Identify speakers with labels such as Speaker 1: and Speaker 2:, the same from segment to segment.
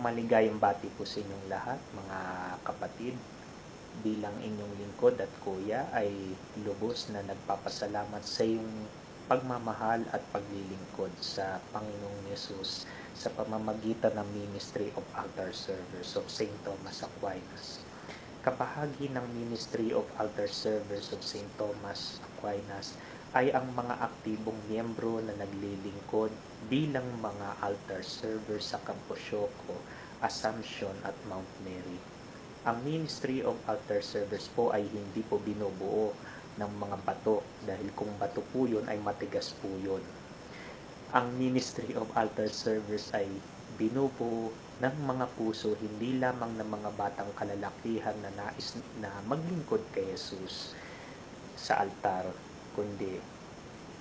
Speaker 1: Maligayang bati po sa inyong lahat, mga kapatid. Bilang inyong lingkod at kuya ay lubos na nagpapasalamat sa iyong pagmamahal at paglilingkod sa Panginoong Yesus sa pamamagitan ng Ministry of Altar Servers of St. Thomas Aquinas. Kabahagi ng Ministry of Altar Servers of St. Thomas Aquinas ay ang mga aktibong miyembro na naglilingkod bilang mga altar servers sa Camposioco, Assumption at Mount Mary. Ang Ministry of Altar Servers po ay hindi po binubuo ng mga bato dahil kung bato po yun ay matigas po yun. Ang Ministry of Altar Servers ay binubuo ng mga puso hindi lamang ng mga batang kalalakihan na nais na maglingkod kay Jesus sa altar kundi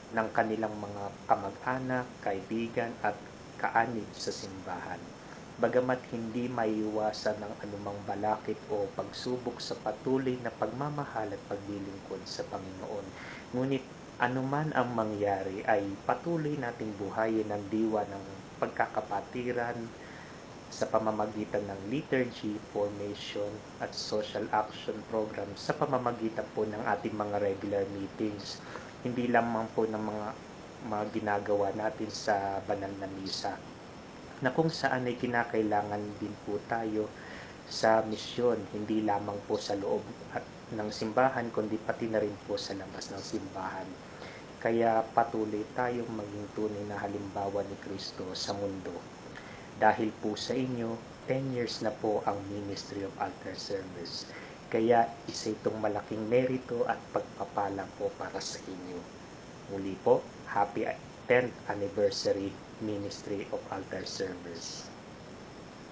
Speaker 1: ng kanilang mga kamag-anak, kaibigan at kaanib sa simbahan. Bagamat hindi maiwasan ng anumang balakid o pagsubok sa patuloy na pagmamahal at paglilingkod sa Panginoon. Ngunit anuman ang mangyari ay patuloy nating buhayin ang diwa ng pagkakapatiran sa pamamagitan ng liturgy, formation at social action program sa pamamagitan po ng ating mga regular meetings. Hindi lamang po ng mga mga ginagawa natin sa banal na misa na kung saan ay kinakailangan din po tayo sa misyon, hindi lamang po sa loob at ng simbahan, kundi pati na rin po sa labas ng simbahan. Kaya patuloy tayong maging tunay na halimbawa ni Kristo sa mundo. Dahil po sa inyo, 10 years na po ang Ministry of Altar Service. Kaya isa itong malaking merito at pagpapala po para sa inyo. Muli po, happy 10th anniversary Ministry of Altar Service.